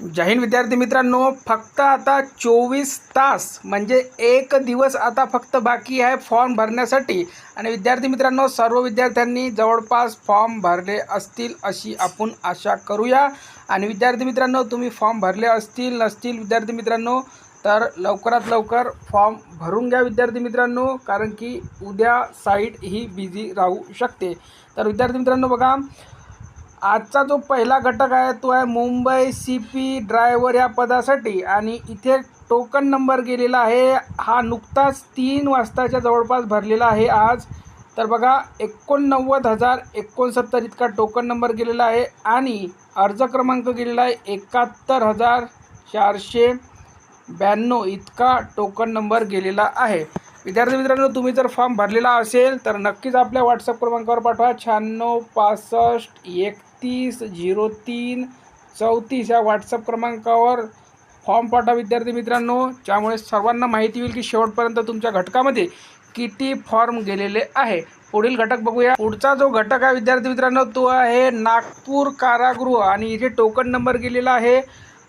जाहीन विद्यार्थी मित्रांनो फक्त आता चोवीस तास म्हणजे एक दिवस आता फक्त बाकी आहे फॉर्म भरण्यासाठी. आणि विद्यार्थी मित्रांनो सर्व विद्यार्थ्यांनी जवळपास फॉर्म भरले असतील अशी आपण आशा करूया. आणि विद्यार्थी मित्रांनो तुम्ही फॉर्म भरले असतील नसतील विद्यार्थी मित्रांनो तर लवकरात लवकर फॉर्म भरून घ्या विद्यार्थी मित्रांनो कारण की उद्या साईट ही बिझी राहू शकते. तर विद्यार्थी मित्रांनो बघा आजचा जो पहिला घटक आहे तो आहे मुंबई सी पी ड्रायव्हर या पदासाठी. आणि इथे टोकन नंबर गेलेला आहे. हा नुकताच तीन वाजताच्या जवळपास भरलेला आहे आज. तर बघा एकोणनव्वद हजार एकोणसत्तर इतका टोकन नंबर गेलेला आहे. आणि अर्ज क्रमांक गेलेला आहे एकाहत्तर हजार चारशे ब्याण्णव इतका टोकन नंबर गेलेला आहे. विद्यार्थी मित्रांनो तुम्ही जर फॉर्म भरलेला असेल तर नक्कीच आपल्या व्हॉट्सअप क्रमांकावर पाठवा. शहाण्णव पासष्ट एक तीस झिरो तीन चौतीस या व्हॉट्सअप क्रमांकावर फॉर्म पाठवा विद्यार्थी मित्रांनो त्यामुळे सर्वांना माहिती होईल की शेवटपर्यंत तुमच्या घटकामध्ये किती फॉर्म गेलेले आहे पुढील घटक बघूया पुढचा जो घटक आहे विद्यार्थी मित्रांनो तो आहे नागपूर कारागृह आणि इथे टोकन नंबर गेलेला आहे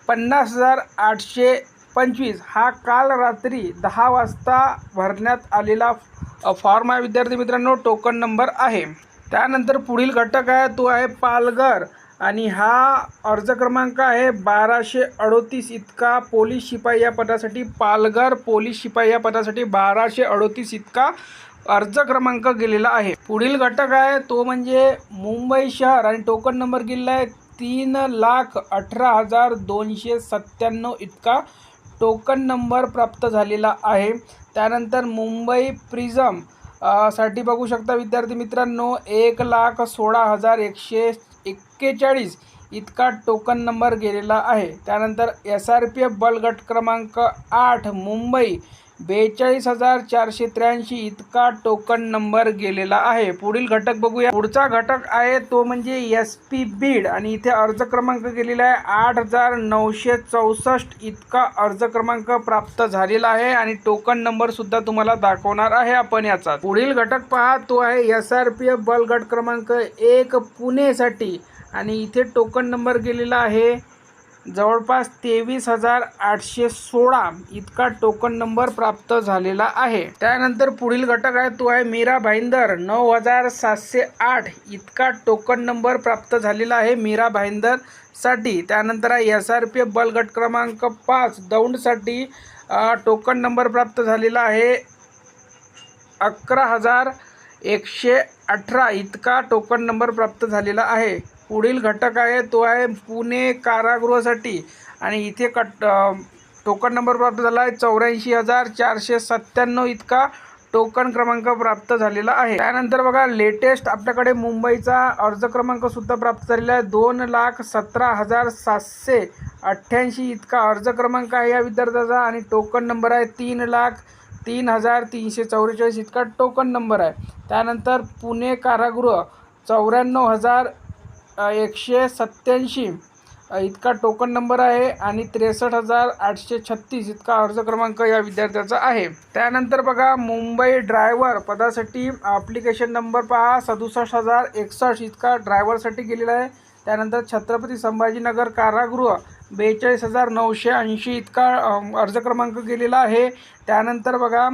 पन्नास हजार आठशे पंचवीस हा काल रात्री दहा वाजता भरण्यात आलेला फॉर्म आहे विद्यार्थी मित्रांनो टोकन नंबर आहे त्यानंतर पुढील घटक आहे तो आहे पालघर. आणि हा अर्ज क्रमांक आहे बाराशे अडोतीस इतका पोलीस शिपाई या पदासाठी पालघर पोलीस शिपाई या पदासाठी बाराशे अडोतीस इतका अर्ज क्रमांक गेलेला आहे. पुढील घटक आहे तो म्हणजे मुंबई शहर आणि टोकन नंबर गेलेला आहे तीन लाख अठरा हजार दोनशे सत्त्याण्णव इतका टोकन नंबर प्राप्त झालेला आहे. त्यानंतर मुंबई प्रिझम साठी बघू शकता विद्यार्थी मित्रांनो एक लाख सोळा हजार एकशे एक्केचाळीस इतका टोकन नंबर गेलेला आहे. त्यानंतर एस आर पी एफ बलगट क्रमांक आठ मुंबई बेचाळीस हजार चारशे त्र्याऐंशी इतका टोकन नंबर गेलेला आहे. पुढील घटक बघूया. पुढचा घटक आहे तो म्हणजे एस पी बीड आणि इथे अर्ज क्रमांक गेलेला आहे. आठ हजार नऊशे चौसष्ट इतका अर्ज क्रमांक प्राप्त झालेला आहे आणि टोकन नंबर सुद्धा तुम्हाला दाखवणार आहे आपण याचा. पुढील घटक पहा तो आहे एस आर पी एफ बलगट क्रमांक एक पुणेसाठी आणि इथे टोकन नंबर गेलेला आहे जवळपास तेवीस हजार आठशे सोळा इतका टोकन नंबर प्राप्त झालेला आहे. त्यानंतर पुढील घटक आहे तो आहे मीरा भाईंदर. नऊ हजार सातशे आठ इतका टोकन नंबर प्राप्त झालेला आहे मीरा भाईंदरसाठी त्यानंतर आहे एस आर पी एफ बलगट क्रमांक पाच दौंडसाठी टोकन नंबर प्राप्त झालेला आहे अकरा हजार एकशे अठरा इतका टोकन नंबर प्राप्त झालेला आहे. पुढील घटक आहे तो आहे पुणे कारागृहासाठी. आणि इथे कट टोकन नंबर प्राप्त झाला आहे चौऱ्याऐंशी हजार चारशे सत्त्याण्णव इतका टोकन क्रमांक प्राप्त झालेला आहे. त्यानंतर बघा लेटेस्ट आपल्याकडे मुंबईचा अर्ज क्रमांकसुद्धा प्राप्त झालेला आहे. दोन लाख सतरा हजार सातशे अठ्ठ्याऐंशी इतका अर्ज क्रमांक आहे या विद्यार्थ्याचा. आणि टोकन नंबर आहे तीन लाख तीन हजार तीनशे चौवेचाळीस इतका टोकन नंबर आहे. त्यानंतर पुणे कारागृह चौऱ्याण्णव हजार एकशे सत्त्याऐंशी. इतका टोकन नंबर आहे आणि त्रेसष्ट हजार आठशे छत्तीस इतका अर्ज क्रमांक या विद्यार्थ्याचा आहे. त्यानंतर बघा मुंबई ड्रायव्हर पदासाठी ॲप्लिकेशन नंबर पहा. सदुसष्ट हजार एकसष्ट इतका ड्रायव्हरसाठी गेलेला आहे. त्यानंतर छत्रपती संभाजीनगर कारागृह बेचाळीस हजार नऊशे ऐंशी इतका अर्ज क्रमांक गेलेला आहे. त्यानंतर बघा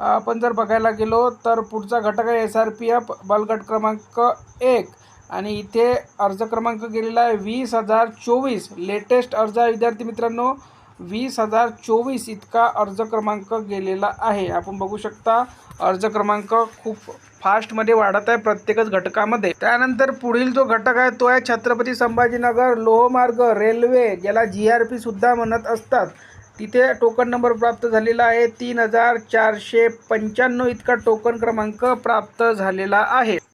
आपण जर बघायला गेलो तर पुढचा घटक आहे एस आर पी एफ बलगट क्रमांक एक. आणि इथे अर्ज क्रमांक गेलेला आहे वीस हजार चोवीस. लेटेस्ट अर्ज आहे विद्यार्थी मित्रांनो वीस हजार चोवीस इतका अर्ज क्रमांक गेलेला आहे. आपण बघू शकता अर्ज क्रमांक खूप फास्टमध्ये वाढत आहे प्रत्येकच घटकामध्ये. त्यानंतर पुढील जो घटक आहे तो आहे छत्रपती संभाजीनगर लोहमार्ग रेल्वे ज्याला जी आर पी सुद्धा म्हणत असतात. तिथे टोकन नंबर प्राप्त झालेला आहे तीन हजार चारशे पंच्याण्णव इतका टोकन क्रमांक प्राप्त झालेला आहे.